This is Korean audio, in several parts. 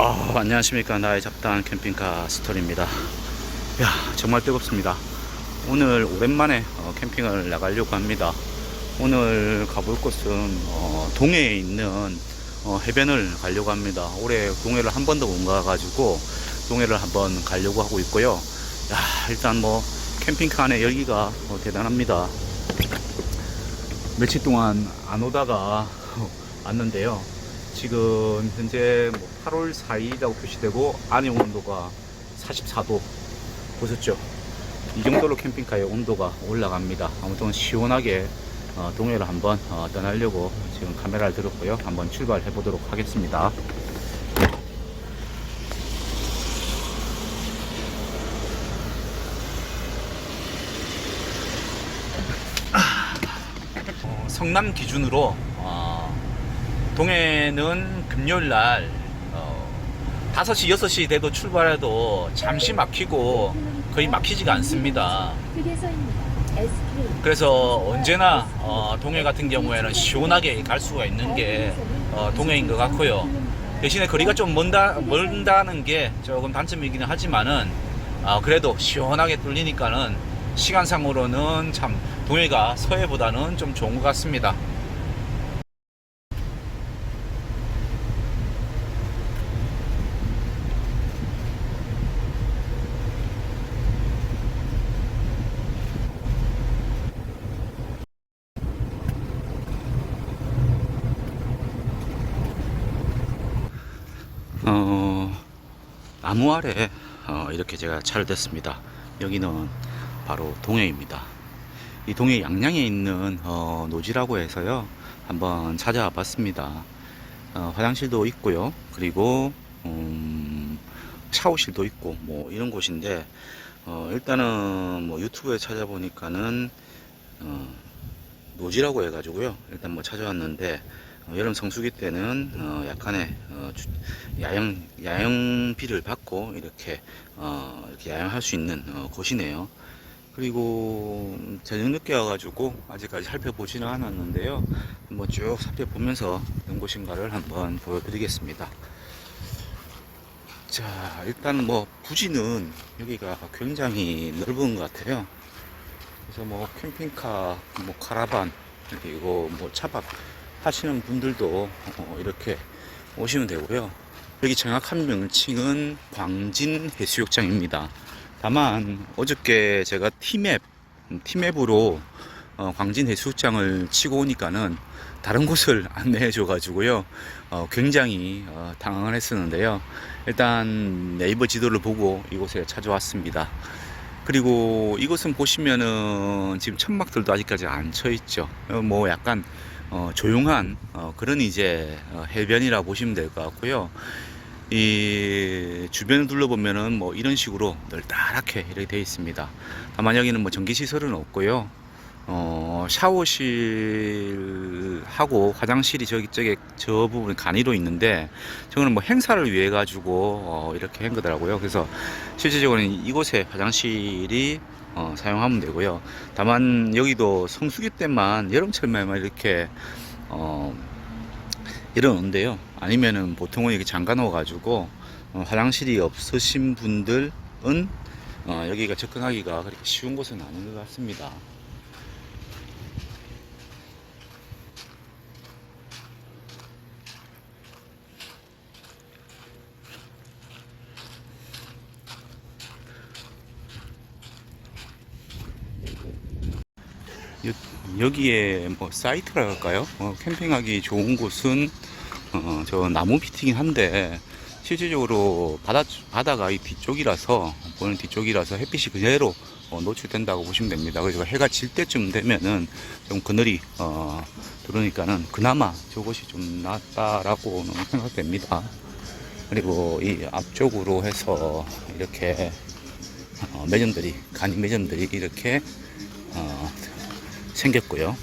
아, 안녕하십니까. 나의 잡다한 캠핑카 스토리입니다. 야 정말 뜨겁습니다. 오늘 오랜만에 어, 캠핑을 나가려고 합니다. 오늘 가볼 곳은 어, 동해에 있는 어, 해변을 가려고 합니다. 올해 동해를 한 번도 못 가가지고 동해를 한번 가려고 하고 있고요. 야 일단 뭐 캠핑카 안에 열기가 어, 대단합니다. 며칠 동안 안 오다가 왔는데요 지금 현재 뭐 8월 4일이라고 표시되고 안의 온도가 44도 보셨죠? 이 정도로 캠핑카의 온도가 올라갑니다. 아무튼 시원하게 어, 동해를 한번 어, 떠나려고 지금 카메라를 들었고요. 한번 출발해 보도록 하겠습니다. 어, 성남 기준으로 어, 동해는 금요일 날 어, 5시, 6시 돼도 출발해도 잠시 막히고 거의 막히지가 않습니다. 그래서 언제나 어, 동해 같은 경우에는 시원하게 갈 수가 있는 게 어, 동해인 것 같고요. 대신에 거리가 좀 먼다, 멀다는 게 조금 단점이기는 하지만은 아, 그래도 시원하게 뚫리니까는 시간상으로는 참 동해가 서해보다는 좀 좋은 것 같습니다. 어, 나무 아래 어, 이렇게 제가 차를 댔습니다. 여기는 바로 동해입니다. 이 동해 양양에 있는 어, 노지라고 해서요. 한번 찾아와 봤습니다. 어, 화장실도 있고요. 그리고 음, 샤워실도 있고 뭐 이런 곳인데 어, 일단은 뭐 유튜브에 찾아보니까는 어, 노지라고 해가지고요. 일단 뭐 찾아왔는데 어, 여름 성수기 때는 어, 약간의 어, 주- 야영 야영비를 받고 이렇게 어, 이렇게 야영할 수 있는 어, 곳이네요. 그리고 저녁 늦게 와가지고 아직까지 살펴보지는 않았는데요. 한번 쭉 살펴보면서 어떤 곳인가를 한번 보여드리겠습니다. 자, 일단 뭐 부지는 여기가 굉장히 넓은 것 같아요. 그래서 뭐 캠핑카, 뭐 카라반, 그리고 뭐 차박 하시는 분들도 어, 이렇게 오시면 되고요. 여기 정확한 명칭은 광진 해수욕장입니다. 다만 어저께 제가 티맵, 음, 티맵으로 어, 광진 해수욕장을 치고 오니까는 다른 곳을 안내해 줘 가지고요. 어, 굉장히 어, 당황을 했었는데요. 일단 네이버 지도를 보고 이곳에 찾아왔습니다. 그리고 이곳은 보시면은 지금 천막들도 아직까지 안 쳐 있죠. 어, 뭐 약간 어, 조용한 어, 그런 이제 어, 해변이라 보시면 될 것 같고요. 이 주변을 둘러보면은 뭐 이런 식으로 널따랗게 이렇게 되어 있습니다. 다만 여기는 뭐 전기 시설은 없고요. 어, 샤워실하고 화장실이 저기 저기 저 부분 간이로 있는데 저거는 뭐 행사를 위해 가지고 어, 이렇게 한 거더라고요. 그래서 실질적으로는 이곳에 화장실이 어, 사용하면 되고요. 다만 여기도 성수기 때만 여름철만 이렇게 어, 이러는데요. 아니면은 보통은 이렇게 잠가 놓아 가지고 어, 화장실이 없으신 분들은 어, 여기가 접근하기가 그렇게 쉬운 곳은 아닌 것 같습니다. 여, 기에 뭐 사이트라 할까요? 어, 캠핑하기 좋은 곳은 어, 저 나무 피팅이 한데 실질적으로 바다 바다가 이 뒤쪽이라서 보는 뒤쪽이라서 햇빛이 그대로 어, 노출된다고 보시면 됩니다. 그래서 해가 질 때쯤 되면은 좀 그늘이 어, 들어오니까는 그나마 저곳이 좀 낫다라고는 생각됩니다. 그리고 이 앞쪽으로 해서 이렇게 어, 매점들이 간이 매점들이 이렇게 어, 생겼고요.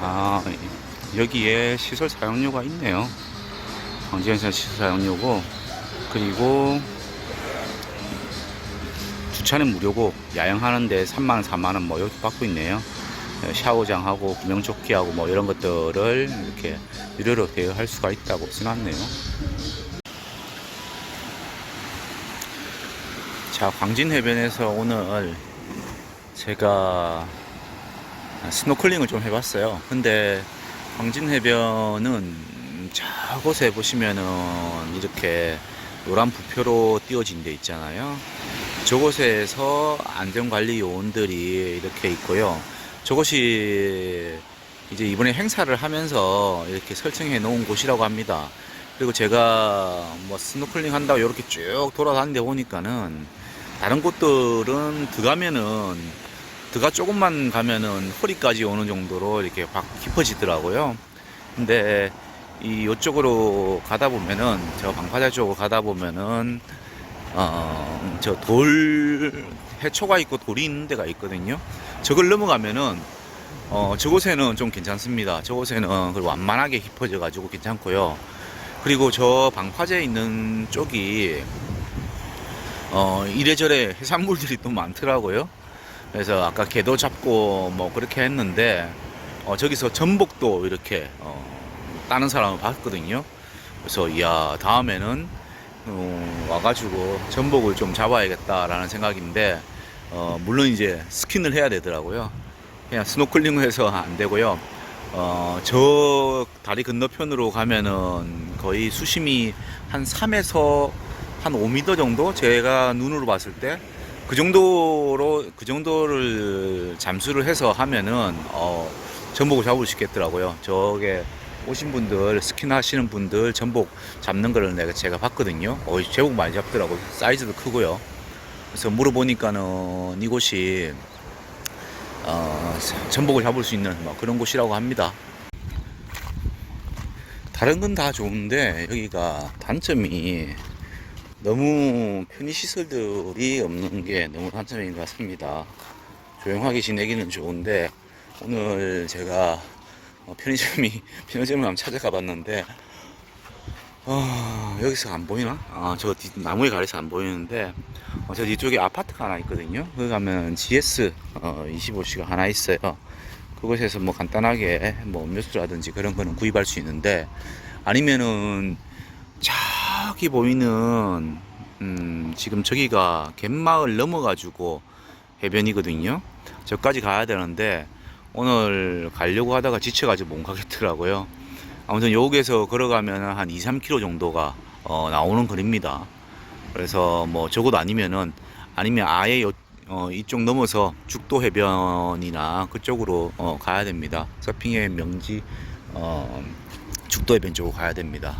아, 여기에 시설 사용료가 있네요. 광진에서 시설 사용료고, 그리고 주차는 무료고, 야영하는데 3만원, 4만원 뭐 이렇게 받고 있네요. 샤워장하고 구명조끼하고 뭐 이런 것들을 이렇게 유료로 대여할 수가 있다고 써놨네요. 자, 광진 해변에서 오늘 제가 스노클링을 좀 해봤어요. 근데 광진 해변은 저곳에 보시면은 이렇게 노란 부표로 띄워진 데 있잖아요. 저곳에서 안전관리 요원들이 이렇게 있고요. 저곳이 이제 이번에 행사를 하면서 이렇게 설정해 놓은 곳이라고 합니다. 그리고 제가 뭐 스노클링 한다고 이렇게 쭉 돌아다니다 보니까는 다른 곳들은 들어가면은 들어가 조금만 가면은 허리까지 오는 정도로 이렇게 확 깊어지더라고요. 근데 이 요쪽으로 가다 보면은 저 방파제 쪽으로 가다 보면은 어, 저 돌 해초가 있고 돌이 있는 데가 있거든요. 저걸 넘어가면은 어, 저곳에는 좀 괜찮습니다. 저곳에는 그 완만하게 깊어져 가지고 괜찮고요. 그리고 저 방파제에 있는 쪽이 어, 이래저래 해산물들이 또 많더라고요. 그래서 아까 개도 잡고 뭐 그렇게 했는데 어, 저기서 전복도 이렇게 어, 따는 사람을 봤거든요. 그래서 이야 다음에는 어, 와가지고 전복을 좀 잡아야겠다라는 생각인데 어, 물론 이제 스킨을 해야 되더라고요. 그냥 스노클링을 해서 안 되고요. 어, 저 다리 건너편으로 가면은 거의 수심이 한 3에서 한 5m 정도 제가 눈으로 봤을 때 그 정도로 그 정도를 잠수를 해서 하면은 어, 전복을 잡을 수 있겠더라고요. 저게 오신 분들 스킨 하시는 분들 전복 잡는 거를 내가 제가 봤거든요. 어, 제법 많이 잡더라고. 사이즈도 크고요. 그래서 물어보니까는 이곳이 어, 전복을 잡을 수 있는 뭐 그런 곳이라고 합니다. 다른 건 다 좋은데 여기가 단점이 너무 편의시설들이 없는 게 너무 단점인 것 같습니다. 조용하게 지내기는 좋은데 오늘 제가 어, 편의점이 편의점을 한번 찾아가 봤는데 어, 여기서 안 보이나? 아, 저 뒤- 나무에 가려서 안 보이는데 어, 저 뒤쪽에 아파트가 하나 있거든요. 거기 가면 GS 어, 25시가 하나 있어요. 그곳에서 뭐 간단하게 뭐 음료수라든지 그런 거는 구입할 수 있는데 아니면은 저기 보이는 음, 지금 저기가 갯마을 넘어가지고 해변이거든요. 저까지 가야 되는데 오늘 가려고 하다가 지쳐가지고 못 가겠더라고요. 아무튼 여기에서 걸어가면 한 2, 3km 정도가 어, 나오는 거리입니다. 그래서 뭐 적어도 아니면은 아니면 아예 요, 어, 이쪽 넘어서 죽도 해변이나 그쪽으로 어, 가야 됩니다. 서핑의 명지 어, 죽도 해변 쪽으로 가야 됩니다.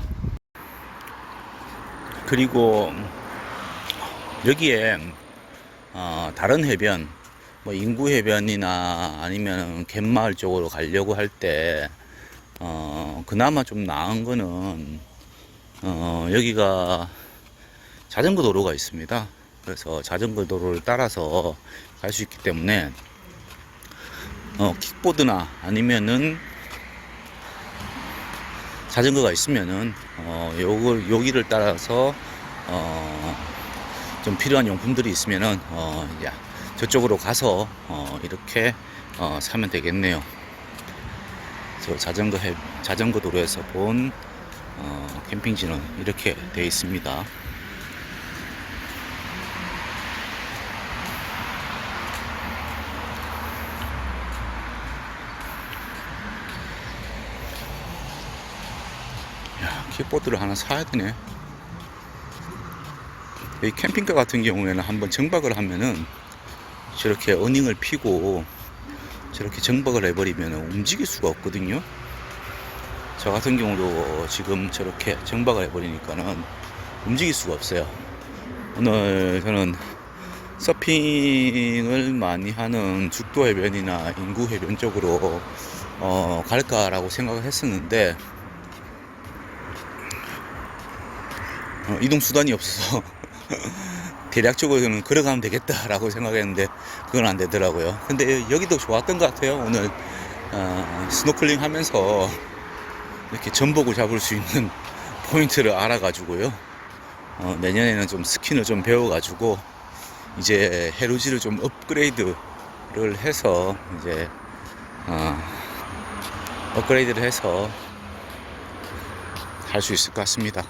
그리고 여기에 어, 다른 해변 뭐 인구 해변이나 아니면 갯마을 쪽으로 가려고 할때 어, 그나마 좀 나은 거는 어, 여기가 자전거 도로가 있습니다. 그래서 자전거 도로를 따라서 갈 수 있기 때문에 어, 킥보드나 아니면은 자전거가 있으면은 어, 요걸 여기를 따라서 어, 좀 필요한 용품들이 있으면은 어, 야, 저쪽으로 가서 어, 이렇게 어, 사면 되겠네요. 저 자전거 해, 자전거 도로에서 본 어, 캠핑지는 이렇게 되어 있습니다. 킥보드를 하나 사야 되네. 이 캠핑카 같은 경우에는 한번 정박을 하면은 저렇게 어닝을 피고 저렇게 정박을 해버리면 움직일 수가 없거든요. 저 같은 경우도 지금 저렇게 정박을 해버리니까는 움직일 수가 없어요. 오늘 저는 서핑을 많이 하는 죽도 해변이나 인구 해변 쪽으로 어, 갈까라고 생각을 했었는데 어, 이동 수단이 없어서 대략적으로는 걸어가면 되겠다라고 생각했는데 그건 안 되더라고요. 근데 여기도 좋았던 것 같아요. 오늘 어, 스노클링 하면서 이렇게 전복을 잡을 수 있는 포인트를 알아가지고요. 어, 내년에는 좀 스킨을 좀 배워가지고 이제 해루지를 좀 업그레이드를 해서 이제 어, 업그레이드를 해서 할 수 있을 것 같습니다.